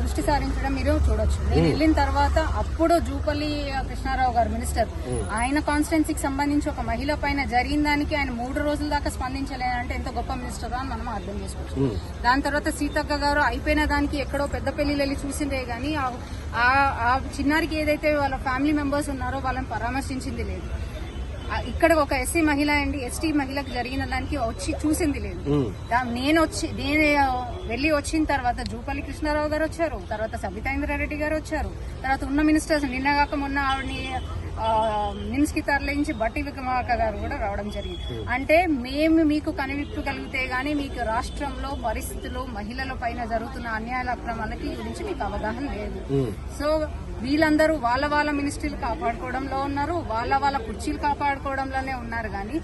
దృష్టి సారించడం మీరు చూడొచ్చు. నేను వెళ్ళిన తర్వాత అప్పుడు జూపల్లి కృష్ణారావు గారు మినిస్టర్ ఆయన కాన్స్టిట్యున్సీకి సంబంధించి ఒక మహిళ పైన జరిగిన దానికి ఆయన మూడు రోజుల దాకా స్పందించలేదంటే ఎంత గొప్ప మినిస్టర్ అని మనం అర్థం చేసుకోవచ్చు దాని తర్వాత సీతక్క గారు అయిపోయిన దానికి ఎక్కడో పెద్ద పెళ్ళిళ్ళు వెళ్ళి చూసిందే గానీ ఆ- చిన్నారికి ఏదైతే వాళ్ళ ఫ్యామిలీ మెంబర్స్ ఉన్నారో వాళ్ళని పరామర్శించింది లేదు. ఇక్కడ ఒక ఎస్సీ మహిళ అండి ఎస్టీ మహిళకు జరిగిన దానికి వచ్చి చూసింది లేదు. నేను వచ్చి నేను వెళ్ళి వచ్చిన తర్వాత జూపల్లి కృష్ణారావు గారు వచ్చారు తర్వాత సబితా ఇంద్రారెడ్డి గారు వచ్చారు తర్వాత ఉన్న మినిస్టర్స్ నిన్న కాక మొన్న ఆవిడని నిమ్స్కి తరలించి బట్టి విక్రమార్క గారు కూడా రావడం జరిగింది. అంటే మేము మీకు కనివిప్పు కలిగితే గానీ మీకు రాష్ట్రంలో పరిస్థితులు మహిళల పైన జరుగుతున్న అన్యాయాల అక్రమాలకి గురించి మీకు అవగాహన లేదు. సో వీళ్ళందరూ వాళ్ళ వాళ్ళ మినిస్ట్రీలు కాపాడుకోవడంలో ఉన్నారు వాళ్ళ వాళ్ళ కుర్చీలు కాపాడుకోవడంలోనే ఉన్నారు. కానీ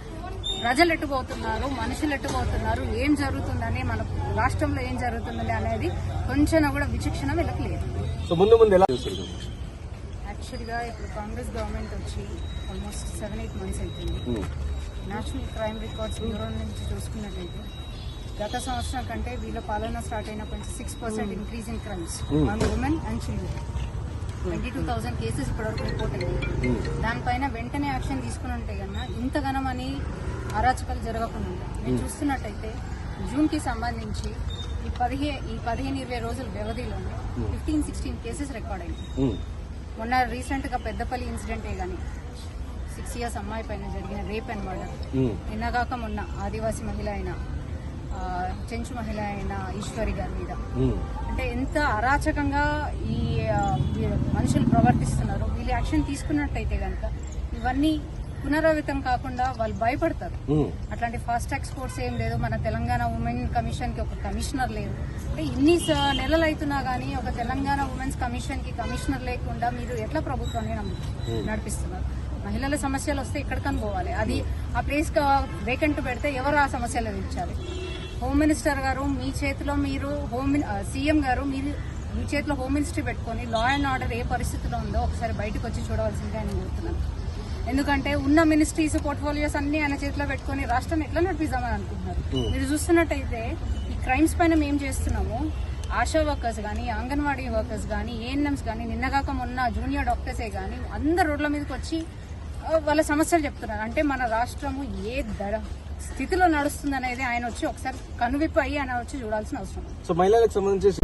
ప్రజలు ఎట్టుపోతున్నారు మనుషులు ఎట్టుపోతున్నారు ఏం జరుగుతుందని మన రాష్ట్రంలో ఏం జరుగుతుందని అనేది కొంచెం కూడా విచక్షణ వీళ్ళకి లేదు. సో ముందు ముందు ఎలా చూస్తారు యాక్చువల్గా ఇప్పుడు కాంగ్రెస్ గవర్నమెంట్ వచ్చి ఆల్మోస్ట్ సెవెన్ ఎయిట్ మంత్స్ అవుతుంది నేషనల్ క్రైమ్ రికార్డ్స్ బ్యూరో నుంచి చూసుకున్నట్లయితే గత సంవత్సరం కంటే వీళ్ళ పాలన స్టార్ట్ అయినప్పటి నుంచి six percent increase in crimes on women and children twenty two thousand cases ఇప్పటివరకు రిపోర్ట్ అయ్యాయి. దానిపైన వెంటనే యాక్షన్ తీసుకుని ఉంటే కన్నా ఇంతగానం అని అరాచకాలు జరగకుండా ఉంటాయి. మీరు చూస్తున్నట్టయితే జూన్కి సంబంధించి ఈ పదిహే ఈ పదిహేను ఇరవై రోజుల వ్యవధిలోనే ఫిఫ్టీన్ సిక్స్టీన్ కేసెస్ రికార్డ్ అయ్యాయి. మొన్న రీసెంట్గా పెద్దపల్లి ఇన్సిడెంటే గానీ సిక్స్ ఇయర్స్ అమ్మాయి పైన జరిగిన రేప్ అండ్ మర్డర్. నిన్నగాక మొన్న ఆదివాసీ మహిళ అయిన చెంచు మహిళ అయిన ఈశ్వరి గారి మీద. అంటే ఎంత అరాచకంగా ఈ మనుషులు ప్రవర్తిస్తున్నారు. వీళ్ళు యాక్షన్ తీసుకున్నట్టయితే గనక ఇవన్నీ పునరావృతం కాకుండా వాళ్ళు భయపడతారు. అట్లాంటి ఫాస్ట్ ట్రాక్ స్పోర్ట్స్ ఏం లేదు. మన తెలంగాణ ఉమెన్ కమిషన్కి ఒక కమిషనర్ లేదు అంటే ఇన్ని నెలలు అవుతున్నా గానీ ఒక తెలంగాణ ఉమెన్స్ కమిషన్కి కమిషనర్ లేకుండా మీరు ఎట్లా ప్రభుత్వాన్ని నడిపిస్తున్నారు? మహిళల సమస్యలు వస్తే ఎక్కడికని పోవాలి అది ఆ ప్లేస్ వేకెంట్ పెడితే ఎవరు ఆ సమస్యలు తీర్చాలి హోమ్ మినిస్టర్ గారు మీ చేతిలో మీరు హోమ్ సీఎం గారు మీరు మీ చేతిలో హోమ్ మినిస్ట్రీ పెట్టుకొని లా అండ్ ఆర్డర్ ఏ పరిస్థితిలో ఉందో ఒకసారి బయటకు వచ్చి చూడవలసిందిగా నేను కోరుతున్నాను. ఎందుకంటే ఉన్న మినిస్ట్రీస్ పోర్ట్ఫోలియోస్ అన్ని ఆయన చేతిలో పెట్టుకొని రాష్ట్రం ఎట్లా నడిపిద్దామని అనుకుంటున్నారు? మీరు చూస్తున్నట్టయితే ఈ క్రైమ్స్ పైన మేము చేస్తున్నాము. ఆశా వర్కర్స్ కానీ అంగన్వాడీ వర్కర్స్ కానీ ఏఎన్ఎంస్ కానీ నిన్నగాక మొన్న జూనియర్ డాక్టర్సే కానీ అందరు రోడ్ల మీదకి వచ్చి వాళ్ళ సమస్యలు చెప్తున్నారు. అంటే మన రాష్ట్రము ఏ దడ స్థితిలో నడుస్తుంది అనేది ఆయన వచ్చి ఒకసారి కనువిప్పు అయ్యి ఆయన వచ్చి చూడాల్సిన అవసరం. సో మహిళలకు సంబంధించి